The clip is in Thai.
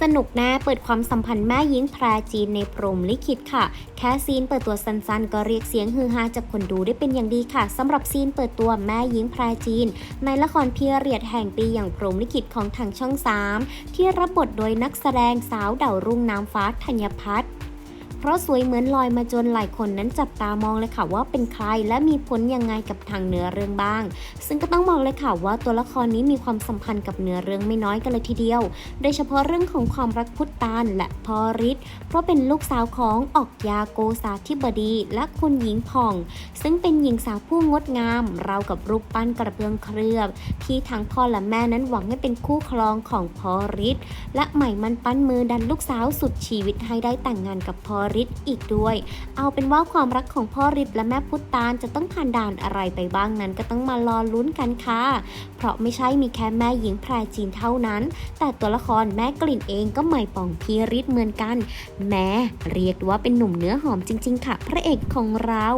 สนุกแน่เปิดความสัมพันธ์แม่หญิงแพรจีนในพรมลิขิตค่ะ แค่ซีนเปิดตัวสั้นๆ ก็เรียกเสียงฮือฮาจากคนดูได้เป็นอย่างดีค่ะสำหรับซีนเปิดตัวแม่หญิงแพรจีน ในละครพีเรียดแห่งปีอย่างพรมลิขิตของทางช่อง 3 ที่รับบทโดยนักแสดงสาวเดาวรุ่งน้ำฟ้าธัญพัฒน์ เพราะสวยเหมือนลอยมาจนหลายคนนั้นจับตามองเลยค่ะว่าเป็นใครและมีผลยังไงกับทางเนื้อเรื่องบ้าง ซึ่งก็ต้องบอกเลยค่ะว่าตัวละครนี้มีความสัมพันธ์กับเนื้อเรื่องไม่น้อยกันเลยทีเดียว โดยเฉพาะเรื่องของความรักพุทธานและพอริศเพราะเป็นลูกสาวของออกยาโกษาธิบดี และคุณหญิงผ่อง ซึ่งเป็นหญิงสาวผู้งดงาม ราวกับรูปปั้นกระเบื้องเคลือบ ที่ทั้งพ่อและแม่นั้นหวังให้เป็นคู่ครองของพอริศและใหม่มันปั้นมือดันลูกสาวสุดชีวิตให้ได้แต่งงานกับพอริศอีกด้วย เอาเป็นว่าความรักของพ่อริศและแม่พุทตานจะต้องผ่านด่านอะไรไปบ้างนั้นก็ต้องมารอลุ้นกันค่ะ เพราะไม่ใช่มีแค่แม่หญิงแพรจีนเท่านั้น แต่ตัวละครแม่กลิ่นเองก็ใหม่ป่องพีริศเหมือนกัน แม้เรียกว่าเป็นหนุ่มเนื้อหอมจริง ๆ ค่ะ พระเอกของเรา